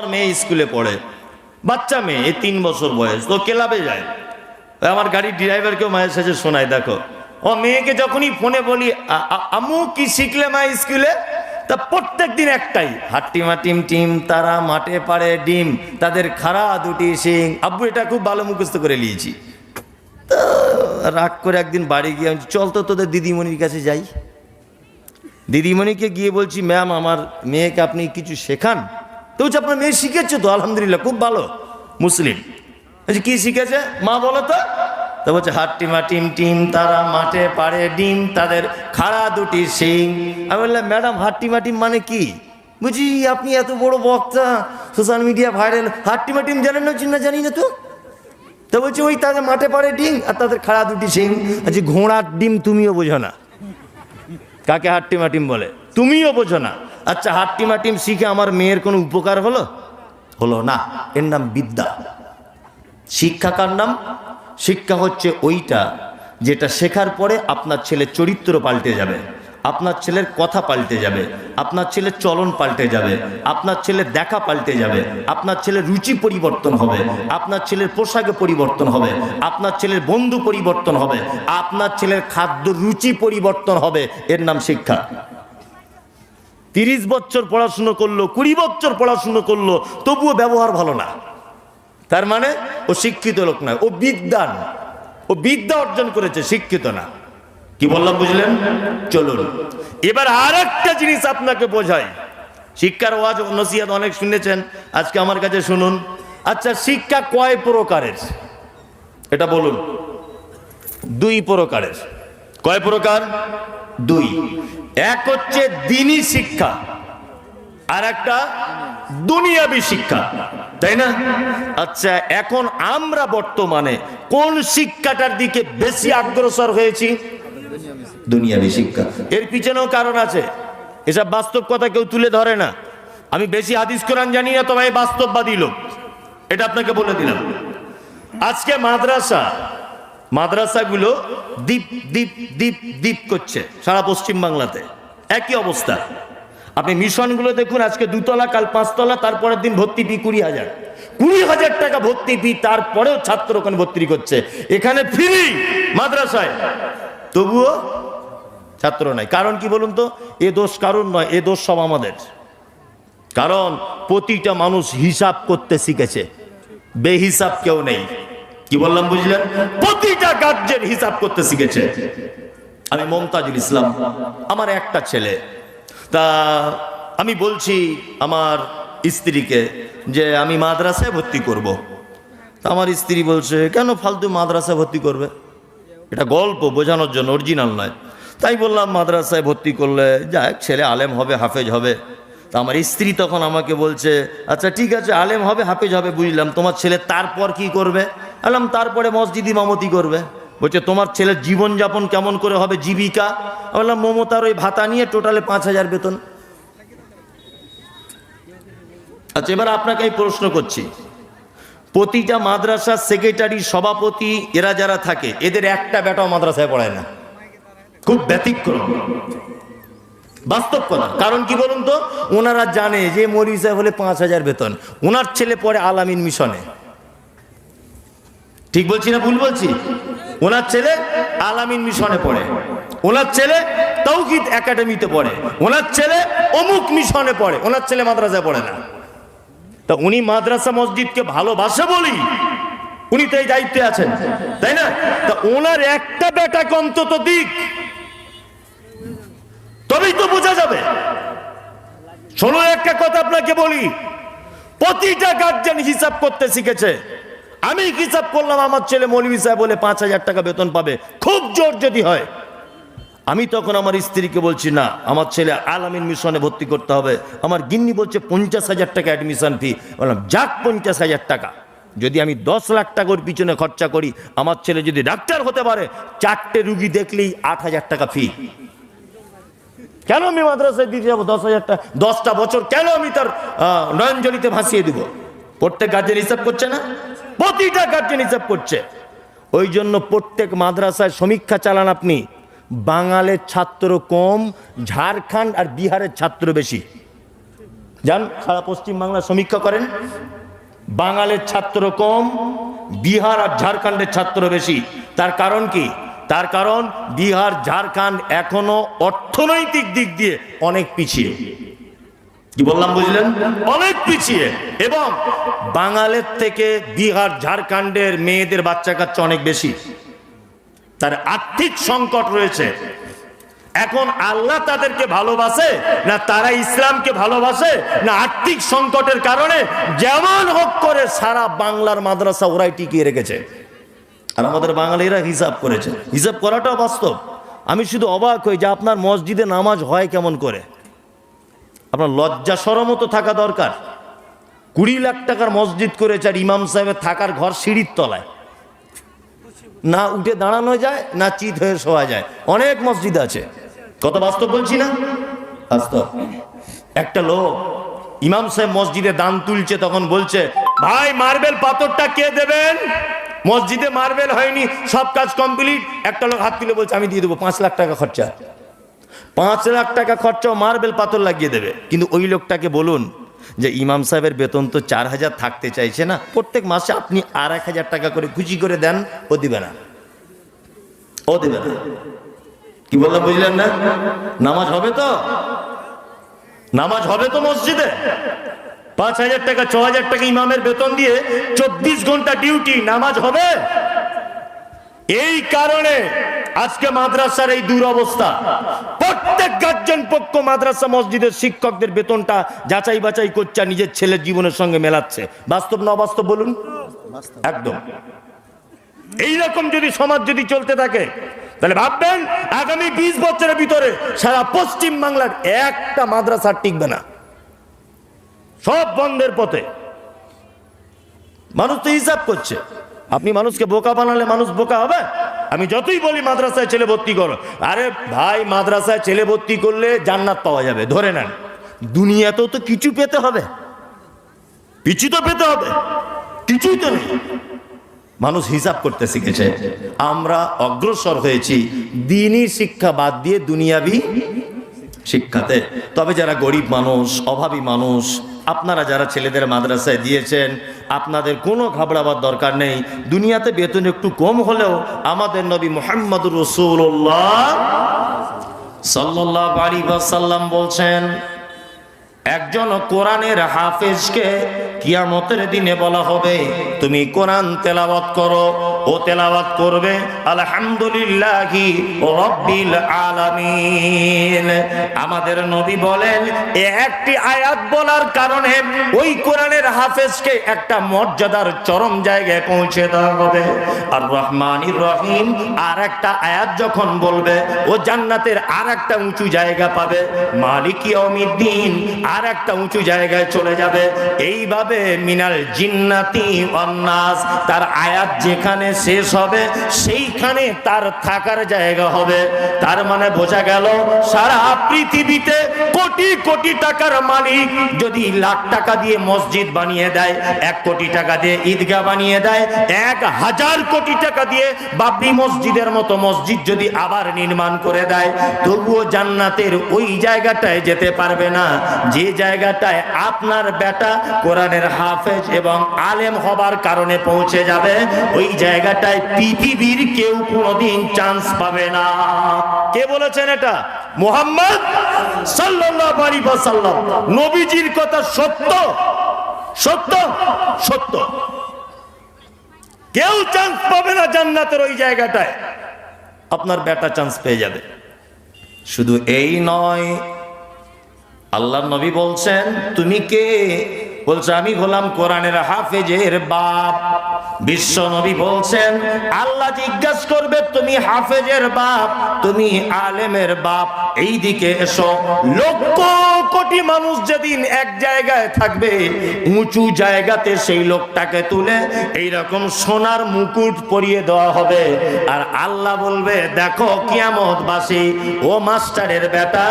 আমার মেয়ে স্কুলে পড়ে। বাচ্চা মেয়ে, এই তিন বছর বয়স। তো ক্লাবে যায়। আমার গাড়ির ড্রাইভারকেও মায়ের সাথে শোনায়, দেখো। ও মেয়েকে যখনই ফোনে বলি, "আ- আ- কি শিখলে মা স্কুলে? তা প্রত্যেক দিন একটাই হাট্টিমা টিম টিম, তারা মাঠে পাড়ে ডিম, তাদের খাড়া দুটি সিং আব্বু, এটা খুব ভালো মুখস্থ করে নিয়েছি। তো রাগ করে একদিন বাড়ি গিয়ে আমি, চল তো তোদের দিদিমণির কাছে যাই। দিদিমণিকে গিয়ে বলছি, ম্যাম, আমার মেয়েকে আপনি কিছু শেখান। তো বলছে আপনার মেয়ে শিখেছে তো, আলহামদুলিল্লাহ, খুব ভালো, মুসলিম। কি শিখেছে? মা বলো তো। তো বলছে, হাট্টিমা, টিম টিম, তারা মাঠে পাড়ে ডিম, তাদের খাড়া দুটি সিং আমি বললাম, ম্যাডাম, হাট্টিমা, টিম মানে কি? বুঝি আপনি এত বড় বক্তা, সোশ্যাল মিডিয়া ভাইরাল। হাট্টিমা, টিম জানেন না চিন্তা জানি না তো? তো বলছি, ওই তাদের মাঠে পাড়ে ডিম আর তাদের খাড়া দুটি সিং আচ্ছা ঘোড়ার ডিম তুমিও বোঝো না। কাকে হাট্টিমাটিম বলে? তুমিও বোঝো না। আচ্ছা হাট্টিমাটিম শিখে আমার মেয়ের কোনো উপকার হলো? হলো না। এর নাম বিদ্যা। শিক্ষা কার নাম? শিক্ষা হচ্ছে ওইটা যেটা শেখার পরে আপনার ছেলে চরিত্র পাল্টে যাবে, আপনার ছেলের কথা পাল্টে যাবে, আপনার ছেলের চলন পাল্টে যাবে, আপনার ছেলের দেখা পাল্টে যাবে, আপনার ছেলের রুচি পরিবর্তন হবে, আপনার ছেলের পোশাকে পরিবর্তন হবে, আপনার ছেলের বন্ধু পরিবর্তন হবে, আপনার ছেলের খাদ্য রুচি পরিবর্তন হবে। এর নাম শিক্ষা। তিরিশ বছর পড়াশুনো করল, কুড়ি বছর পড়াশুনো করল, তবুও ব্যবহার ভালো না। তার মানে ও শিক্ষিত লোক নয়, ও বিদ্যান। ও বিদ্যা অর্জন করেছে, শিক্ষিত না। কি বললাম, বুঝলেন? চলুন। এবার আর একটা জিনিস আপনাকে বোঝায় শিক্ষার ওয়াজ নসিহাত অনেক শুনেছেন, আজকে আমার কাছে শুনুন। আচ্ছা শিক্ষা কয় প্রকারের? এটা বলুন। দুই প্রকারের। কয় প্রকার? দুই। এক হচ্ছে দিনী শিক্ষা, আর একটা দুনিয়াবি শিক্ষা, তাই না? আচ্ছা এখন আমরা বর্তমানে কোন শিক্ষাটার দিকে বেশি অগ্রসর হয়েছি? দুনিয়াবি শিক্ষা। এর পিছনেও কারণ আছে। এসব বাস্তব কথা কেউ তুলে ধরে না। আমি বেশি হাদিস কোরআন জানি না, তবে বাস্তববাদী লোক। এটা আপনাকে বলে দিলাম। আজকে মাদ্রাসা মাদ্রাসাগুলো দ্বীপ দ্বীপ দ্বীপ দ্বীপ করছে সারা পশ্চিম বাংলাতে। একই অবস্থা। আপনি মিশনগুলো দেখুন, আজকে দুতলা, কাল পাঁচতলা, তারপরের দিন ভর্তি ফি কুড়ি হাজার। কুড়ি হাজার টাকা ভর্তি ফি, তারপরেও ছাত্র ওখানে ভর্তি করছে। এখানে ফ্রি মাদ্রাসায়। তবুও ছাত্র নাই। কারণ কি বলুন তো? এ দোষ কারণ নয়, এ দোষ সব আমাদের। কারণ প্রতিটা মানুষ হিসাব করতে শিখেছে। বেহিসাব কেউ নেই। কি বললাম বুঝলেন? প্রতিটা কার্যের হিসাব করতে শিখেছে। আমি মমতাজুল ইসলাম, আমার একটা ছেলে। তা আমি বলছি আমার স্ত্রীকে যে আমি মাদ্রাসায় ভর্তি করব। আমার স্ত্রী বলছে, কেন ফালতু মাদ্রাসায় ভর্তি করবে? এটা গল্প, বোঝানোর জন্য, অরিজিনাল নয়। তাই বললাম, মাদ্রাসায় ভর্তি করলে যাক, ছেলে আলেম হবে, হাফেজ হবে। তা আমার স্ত্রী তখন আমাকে বলছে আচ্ছা ঠিক আছে, আলেম হবে, হাফেজ হবে, বুঝলাম। তোমার ছেলে তারপর কি করবে? আলাম, তারপরে মসজিদ ইমামতি করবে। বলছে, তোমার ছেলের জীবনযাপন কেমন করে হবে, জীবিকা? বললাম মমতার ওই ভাতা নিয়ে টোটালে পাঁচ হাজার বেতন। আচ্ছা এবার আপনাকে আমি প্রশ্ন করছি। প্রতিটা মাদ্রাসার সেক্রেটারি, সভাপতি, এরা যারা থাকে, এদের একটা বেটাও মাদ্রাসায় পড়ায় না। খুব ব্যতিক্রম। বাস্তব কথা। কারণ কি বলুন তো? ওনারা জানে যে মরি সাহেব হলে পাঁচ হাজার বেতন। ওনার ছেলে পড়ে আলামিন মিশনে। ঠিক বলছি না ভুল বলছি? ওনার ছেলে আলামিন মিশনে পড়ে। ওনার ছেলে তৌকিদ একাডেমিতে পড়ে। ওনার ছেলে অমুক মিশনে পড়ে। ওনার ছেলে মাদ্রাসায় পড়ে না। তা উনি মাদ্রাসা মসজিদকে ভালোবাসে বলি। উনি তো এই দায়িত্বে আছেন, তাই না? তা ওনার একটা বেটাকে অন্তত দিক। তবেই তো বোঝা যাবে। শোনো, একটা কথা আপনাকে বলি। প্রতিটা গার্জেন হিসাব করতে শিখেছে। আমি হিসাব করলাম, আমার ছেলে মৌলভী সাহেব বলে পাঁচ হাজার টাকা বেতন পাবে। খুব জোর যদি হয়। আমি তখন আমার স্ত্রীকে বলছি, না, আমার ছেলে আলামিন মিশনে ভর্তি করতে হবে। আমার গিন্নি বলছে পঞ্চাশ হাজার টাকা অ্যাডমিশন ফি বললাম, যাক পঞ্চাশ হাজার টাকা। যদি আমি দশ লাখ টাকার পিছনে খরচা করি, আমার ছেলে যদি ডাক্তার হতে পারে, চারটে রুগী দেখলেই আট হাজার টাকা ফি কেন আমি মাদ্রাসায় দিতে যাব দশ হাজার টাকা? দশটা বছর কেন আমি তার নয়নজলিতে ভাসিয়ে দিব? প্রত্যেক গার্জেন হিসাব করছে না? প্রতিটা গার্জেন হিসাব করছে। ওই জন্য প্রত্যেক মাদ্রাসায় সমীক্ষা চালান আপনি। বাঙালের ছাত্র কম, ঝাড়খণ্ড আর বিহারের ছাত্র বেশি। যান, সারা পশ্চিমবাংলা সমীক্ষা করেন। বাঙালের ছাত্র কম, বিহার আর ঝাড়খণ্ডের ছাত্র বেশি। তার কারণ কি? তার কারণ বিহার, ঝাড়খণ্ড এখনও অর্থনৈতিক দিক দিয়ে অনেক পিছিয়ে। কি বললাম, বুঝলেন? অনেক পিছিয়ে। এবং বাঙালের থেকে বিহার, ঝাড়খণ্ডের মেয়েদের বাচ্চা কাচ্চা অনেক বেশি। তার আর্থিক সংকট রয়েছে। এখন আল্লাহ তাদেরকে ভালোবাসে, না তারা ইসলামকে ভালোবাসে, না আর্থিক সংকটের কারণে যেমন হোক করে সারা বাংলার মাদ্রাসা ওরাই টিকিয়ে রেখেছে। আর আমাদের বাঙালিরা হিসাব করেছে। হিসাব করাটাও বাস্তব। আমি শুধু অবাক হই যে আপনার মসজিদে নামাজ হয় কেমন করে? আপনার লজ্জা সরমও তো থাকা দরকার। কুড়ি লাখ টাকার মসজিদ করেছে আর ইমাম সাহেবের থাকার ঘর সিঁড়ির তলায়। না উঠে দাঁড়ানো যায়, না চিত হয়ে শোয়া যায়। অনেক মসজিদ আছে। কত বাস্তব বলছি না? বাস্তব। একটা লোক ইমাম সাহেব মসজিদে দান তুলছে, তখন বলছে, ভাই, মার্বেল পাথরটা কে দেবেন? মসজিদে মার্বেল হয়নি, সব কাজ কমপ্লিট। একটা লোক হাত তুলে বলছে, আমি দিয়ে দেবো, পাঁচ লাখ টাকা খরচা। পাঁচ লাখ টাকা খরচা মার্বেল পাথর লাগিয়ে দেবে। কিন্তু ওই লোকটাকে বলুন যে ইমাম সাহেবের বেতন তো চার হাজার থাকতে চাইছে না, প্রত্যেক মাসে আপনি আর এক হাজার টাকা করে খুশি করে দেন, ও দিবে না। ও দিবে না। কি বললাম, বুঝলেন না? নামাজ হবে তো? নামাজ হবে তো মসজিদে? পাঁচ হাজার টাকা, ছ হাজার টাকা ইমামের বেতন দিয়ে চব্বিশ ঘণ্টা ডিউটি, নামাজ হবে? এই কারণে আজকে মাদ্রাসার এই দুরবস্থা। প্রত্যেক গার্জেন পক্ষ মাদ্রাসা মসজিদের শিক্ষকদের বেতনটা যাচাই বাছাই করছে নিজের ছেলের জীবনের সঙ্গে মেলাচ্ছে। বাস্তব না অবাস্তব বলুন? একদম। এইরকম যদি সমাজ যদি চলতে থাকে, তাহলে ভাববেন আগামী বিশ বছরের ভিতরে সারা পশ্চিম বাংলার একটা মাদ্রাসা টিকবে না। সব বন্ধের পথে। মানুষ তো হিসাব করছে। আপনি মানুষকে বোকা বানালে মানুষ বোকা হবে? আমি যতই বলি মাদ্রাসায় ছেলে ভর্তি করো। আরে ভাই, মাদ্রাসায় ছেলে ভর্তি করলে জান্নাত পাওয়া যাবে, ধরে নেন। দুনিয়াতেও তো কিছু পেতে হবে। কিছু তো পেতে হবে। কিছুই তো নেই। মানুষ হিসাব করতে শিখেছে। আমরা অগ্রসর হয়েছি দিনই শিক্ষা বাদ দিয়ে দুনিয়াবি শিক্ষাতে। তবে যারা গরিব মানুষ, অভাবী মানুষ, আপনারা যারা ছেলেদের মাদ্রাসায় দিয়েছেন আপনাদের কোনো ঘাবড়াবার দরকার নেই। দুনিয়াতে বেতন একটু কম হলেও আমাদের নবী মোহাম্মদ রসুল্লাহ সাল্লাম বলছেন, একজন কোরআনের হাফেজকে কিয়ামতের দিনে বলা হবে, তুমি কোরআন তেলাওয়াত করো। ও তেলাওয়াত করবে, আলহামদুলিল্লাহি আমাদের নবী বলেন একটি আয়াত বলার কারণে ওই কোরআনের হাফেজকে একটা মর্যাদার চরম জায়গায় পৌঁছে দেওয়া হবে। আর রহমানির রহিম আর একটা আয়াত যখন বলবে, ও জান্নাতের আর একটা উঁচু জায়গা পাবে, মালিকি অমিদ্দিন আর একটা উঁচু জায়গায় চলে যাবে। এইভাবে মিনাল জিন্নাতি অন্নাস তার আয়াত যেখানে শেষ হবে, সেইখানে তার থাকার জায়গা হবে। তার মানে বোঝা গেল, সারা পৃথিবীতে কোটি কোটি টাকার মালিক যদি লাখ টাকা দিয়ে মসজিদ বানিয়ে দেয়, এক কোটি টাকা দিয়ে ঈদগাহ বানিয়ে দেয়, এক হাজার কোটি টাকা দিয়ে বাবরি মসজিদের মতো মসজিদ যদি আবার নির্মাণ করে দেয়, তবুও জান্নাতের ওই জায়গাটায় যেতে পারবে না। যে জায়গাটায় আপনার বেটা কোরআনের হাফেজ এবং আলেম হবার কারণে পৌঁছে যাবে, ওই জায়গাটায় পৃথিবীর কেউ কোনোদিন চান্স পাবে না। কে বলেছেন এটা? মোহাম্মদ ওয়াসাল্লাম। নবীজির কথা সত্য? সত্য? সত্য। কেউ চান্স পাবে না জান্নাতের ওই জায়গাটায়। আপনার বেটা চান্স পেয়ে যাবে। শুধু এই নয় আল্লাহ নবী বলছেন, তুমি কে? বলছে, আমি হলাম কোরআনের হাফেজের বাপ। বিশ্ব নবী বলছেন, আল্লাহ জিজ্ঞাসা করবে, তুমি হাফেজের বাপ, তুমি আলেমের বাপ? এই দিকে এসো। লক্ষ কোটি মানুষ যেদিন এক জায়গায় থাকবে, উঁচু জায়গাতে সেই লোকটাকে তুলে এইরকম সোনার মুকুট পরিয়ে দেওয়া হবে। আর আল্লাহ বলবে, দেখো কিয়ামত বাসি ও মাস্টারের বেটা,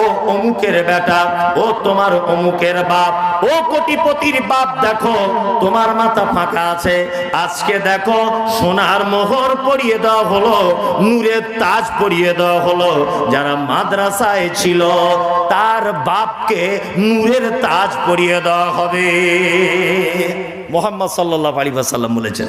ও অমুকের বেটা, ও তোমার অমুকের বাপ, ও কোটি কোটিপতির বাপ দেখো, তোমার মাথা ফাঁকা আছে। আজকে দেখো, সোনার মোহর পরিয়ে দেওয়া হলো, নূরের তাজ পরিয়ে দেওয়া হলো। যারা মাদ্রাসায় ছিল, তার বাপকে নূরের তাজ পরিয়ে দেওয়া হবে। মোহাম্মদ সাল্লাহ আলী সাল্লাম বলেছেন।